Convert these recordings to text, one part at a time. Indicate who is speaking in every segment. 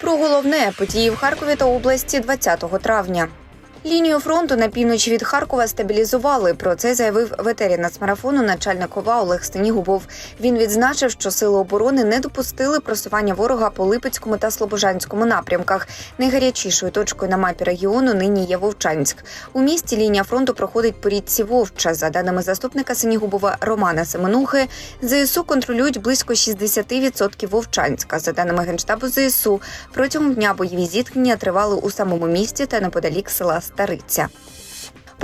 Speaker 1: Про головне події в Харкові та області 20 травня. Лінію фронту на півночі від Харкова стабілізували. Про це заявив в етері нацмарафону начальник ОВА Олег Стенігубов. Він відзначив, що сили оборони не допустили просування ворога по Липецькому та Слобожанському напрямках. Найгарячішою точкою на мапі регіону нині є Вовчанськ. У місті лінія фронту проходить по річці Вовча. За даними заступника Синігубова Романа Семенухи, ЗСУ контролюють близько 60% Вовчанська. За даними генштабу ЗСУ, протягом дня бойові зіткнення тривали у самому місті та неподалік села Стариця.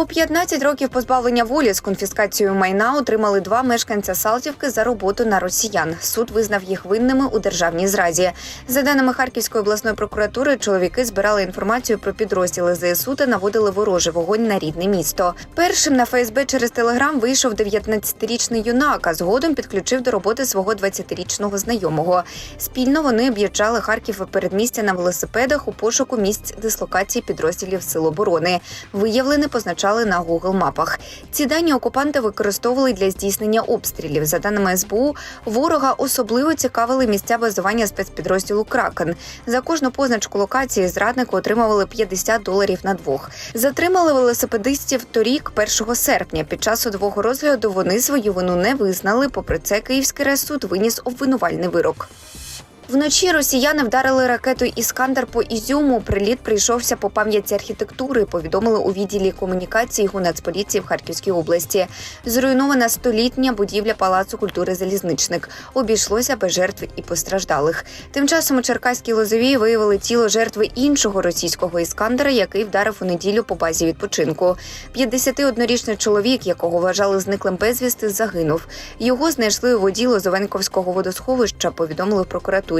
Speaker 1: По 15 років позбавлення волі з конфіскацією майна отримали два мешканця Салтівки за роботу на росіян. Суд визнав їх винними у державній зразі. За даними Харківської обласної прокуратури, чоловіки збирали інформацію про підрозділи ЗСУ та наводили ворожий вогонь на рідне місто. Першим на ФСБ через телеграм вийшов 19-річний юнак, а згодом підключив до роботи свого 20-річного знайомого. Спільно вони об'їжджали Харків передмістя на велосипедах у пошуку місць дислокації підрозділів Сил оборони. Виявлене позначали на Google мапах. Ці дані окупанти використовували для здійснення обстрілів. За даними СБУ, ворога особливо цікавили місця базування спецпідрозділу Кракен. За кожну позначку локації зрадники отримували 50 доларів на двох. Затримали велосипедистів торік, 1 серпня. Під час судового розгляду вони свою вину не визнали. Попри це, Київський райсуд виніс обвинувальний вирок. Вночі росіяни вдарили ракетою Іскандер по Ізюму. Приліт прийшовся по пам'ятці архітектури. Повідомили у відділі комунікації Гунацполіції в Харківській області. Зруйнована столітня будівля Палацу культури Залізничник. Обійшлося без жертв і постраждалих. Тим часом у Черкаській Лозовій виявили тіло жертви іншого російського іскандера, який вдарив у неділю по базі відпочинку. 51-річний чоловік, якого вважали зниклим безвісти, загинув. Його знайшли у воді Лозовенковського водосховища. Повідомили в прокуратурі.